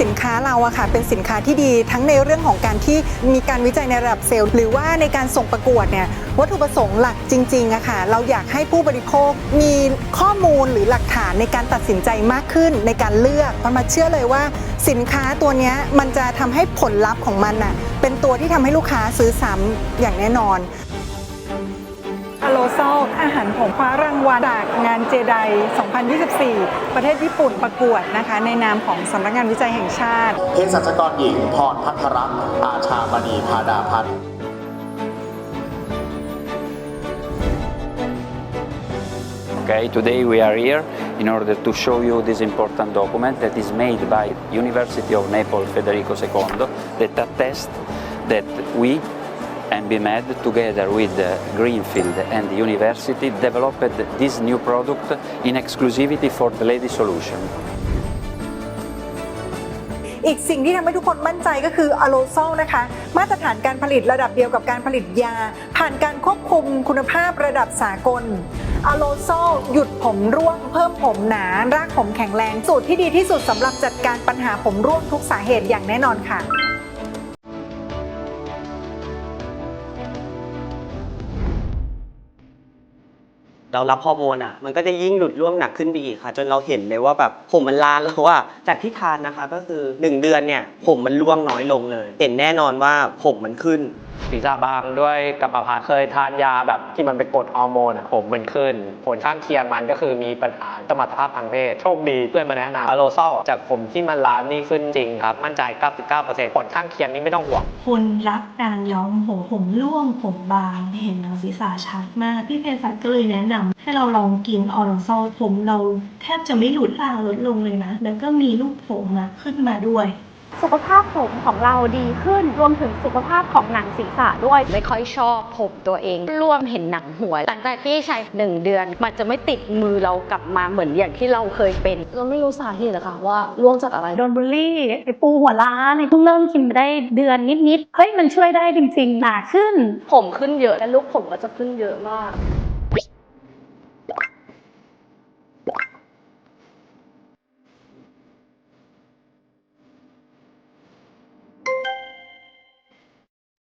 สินค้าเราอะค่ะเป็นสินค้าที่ดีทั้งในเรื่องของการที่มีการวิจัยในระดับเซลล์ หรือว่าในการส่งประกวดเนี่ยวัตถุประสงค์หลักจริงๆอะค่ะเราอยากให้ผู้บริโภคมีข้อมูลหรือหลักฐานในการตัดสินใจมากขึ้นในการเลือกมันมาเชื่อเลยว่า สินค้าตัวเนี้ยมันจะทำให้ผลลัพธ์ของมันน่ะเป็นตัวที่ทำให้ลูกค้าซื้อซ้ำอย่างแน่นอน อโลโซอาหารผงคว้ารางวัลจากงานเจได 2024 ประเทศญี่ปุ่นประกวดนะคะ ในนามของสำนักงานวิจัยแห่งชาติเภสัชกรหญิงพรพัทรรักษ์อาชามณีพาดาพัฒน์ Okay, today we are here in order to show you this important document that is made by University of Naples Federico II that attests that we MBMed together with uh, Greenfield and the university developed this new product in exclusivity for the lady solution. อีกสิ่งที่ทำให้ทุกคนมั่นใจก็คืออโลโซนะคะ มาตรฐานการผลิตระดับเดียวกับการผลิตยา ผ่านการควบคุมคุณภาพระดับสากลอโลโซหยุดผมร่วง เพิ่มผมหนา รากผมแข็งแรง สูตรที่ดีที่สุดสำหรับจัดการปัญหาผมร่วงทุกสาเหตุอย่างแน่นอนค่ะ เรารับฮอร์โมนอะมันก็จะยิ่งหลุดร่วงหนักขึ้นไปอีกค่ะ จนเราเห็นเลยว่าแบบผมมันลานแล้วว่าจากที่ทานนะคะก็คือ 1 เดือนเนี่ยผมมันร่วงน้อยลงเลย เห็นแน่นอนว่าผมมันขึ้นศีรษะบางด้วยกรรมพันธุ์เคยทานยาแบบที่มันเป็นกดฮอร์โมนอะผมมันขึ้น ผลข้างเคียงมันก็คือมีปัญหาสมรรถภาพทางเพศโชคดีเพื่อนมาแนะนำอะโลซอลจากผมที่มันล้านนี่ขึ้นจริงครับ มั่นใจ 99%ผลข้างเคียงนี่ไม่ต้องห่วงคนรักการย้อมผมผมร่วงผมบางเห็นหนังศีรษะชัดมาก พี่เภสัชก็เลยแนะนำให้เราลองกินออร์โซผมเราแทบจะไม่หลุดล่างลดลงเลยนะ แล้วก็มีลูกผมนะขึ้นมาด้วย สุขภาพผมของเราดีขึ้น รวมถึงสุขภาพของหนังศีรษะด้วย ไม่ค่อยชอบผมตัวเอง ร่วมเห็นหนังหัว หลังจากที่ใช้หนึ่งเดือน มันจะไม่ติดมือเรากลับมาเหมือนอย่างที่เราเคยเป็น เราไม่รู้สาเหตุอะค่ะว่าร่วงจากอะไร โดนบูลลี่ไอปูหัวล้านไอเพิ่งเริ่มกินมาได้เดือนนิดๆเฮ้ยมันช่วยได้จริงๆหนาขึ้น ผมขึ้นเยอะและลูกผมก็จะขึ้นเยอะมาก